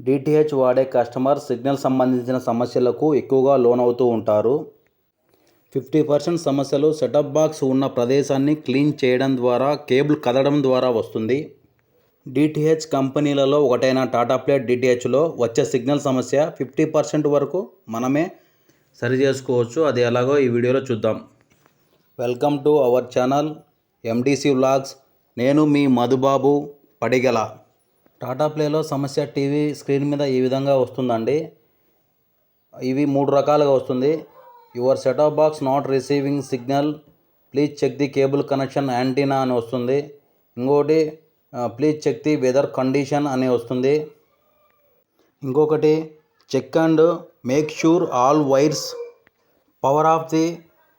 DTH వాడే customer signal సంబంధించిన సమస్యలకు ఎక్కువగా లోనవుతూ ఉంటారు. ఫిఫ్టీ పర్సెంట్ సమస్యలు సెటప్ బాక్స్ ఉన్న ప్రదేశాన్ని క్లీన్ చేయడం ద్వారా కేబుల్ కదలడం ద్వారా వస్తుంది. డిటిహెచ్ కంపెనీలలో ఒకటైన టాటా ప్లేట్ డిటిహెచ్లో వచ్చే సిగ్నల్ సమస్య ఫిఫ్టీ పర్సెంట్ వరకు మనమే సరి చేసుకోవచ్చు. అది ఎలాగో ఈ వీడియోలో చూద్దాం. Welcome to our channel MDC vlogs. నేను మీ మధుబాబు పడిగల. టాటా ప్లేలో సమస్య టీవీ స్క్రీన్ మీద ఈ విధంగా వస్తుందండి. ఇవి మూడు రకాలుగా వస్తుంది. Your setup box not receiving signal. Please check the cable connection antenna అని వస్తుంది. ఇంకోటి please check the weather condition అని వస్తుంది. ఇంకొకటి check and make sure all wires power of the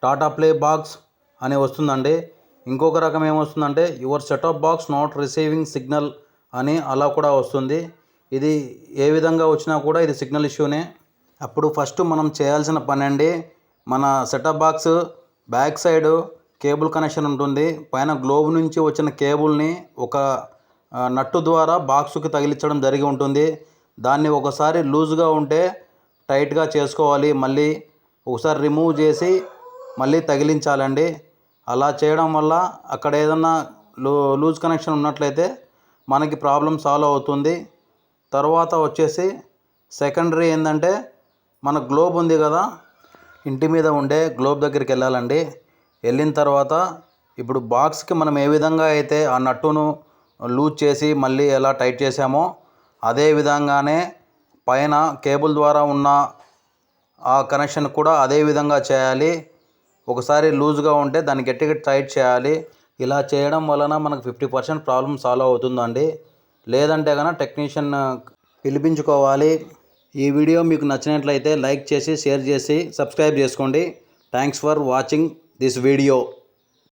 Tata play box అని వస్తుందండి. ఇంకొక రకం ఏమొస్తుందంటే your setup box not receiving signal అని అలా కూడా వస్తుంది. ఇది ఏ విధంగా వచ్చినా కూడా ఇది సిగ్నల్ ఇష్యూనే. అప్పుడు ఫస్ట్ మనం చేయాల్సిన పని అండి మన setup box back side cable connection ఉంటుంది. పైన గ్లోబ్ నుంచి వచ్చిన కేబుల్ని ఒక నట్టు ద్వారా బాక్స్కి తగిలించడం జరిగి ఉంటుంది. దాన్ని ఒకసారి లూజ్గా ఉంటే టైట్గా చేసుకోవాలి. మళ్ళీ ఒకసారి రిమూవ్ చేసి మళ్ళీ తగిలించాలండి. అలా చేయడం వల్ల అక్కడ ఏదన్నా లూ లూజ్ కనెక్షన్ ఉన్నట్లయితే మనకి ప్రాబ్లం సాల్వ్ అవుతుంది. తర్వాత వచ్చేసి సెకండరీ ఏంటంటే మన గ్లోబ్ ఉంది కదా ఇంటి మీద ఉండే గ్లోబ్ దగ్గరికి వెళ్ళాలండి. వెళ్ళిన తర్వాత ఇప్పుడు బాక్స్కి మనం ఏ విధంగా అయితే ఆ నట్టును లూజ్ చేసి మళ్ళీ ఎలా టైట్ చేసామో అదే విధంగానే పైన కేబుల్ ద్వారా ఉన్న ఆ కనెక్షన్ కూడా అదే విధంగా చేయాలి. ఒకసారి లూజ్గా ఉంటే దాన్ని గట్టిగా టైట్ చేయాలి. ఇలా చేయడం వలన మనకు ఫిఫ్టీ పర్సెంట్ ప్రాబ్లం సాల్వ్ అవుతుందండి. లేదంటే కనుక టెక్నీషియన్ పిలిపించుకోవాలి. ఈ వీడియో మీకు నచ్చినట్లయితే లైక్ చేసి షేర్ చేసి సబ్స్క్రైబ్ చేసుకోండి. Thanks for watching this video.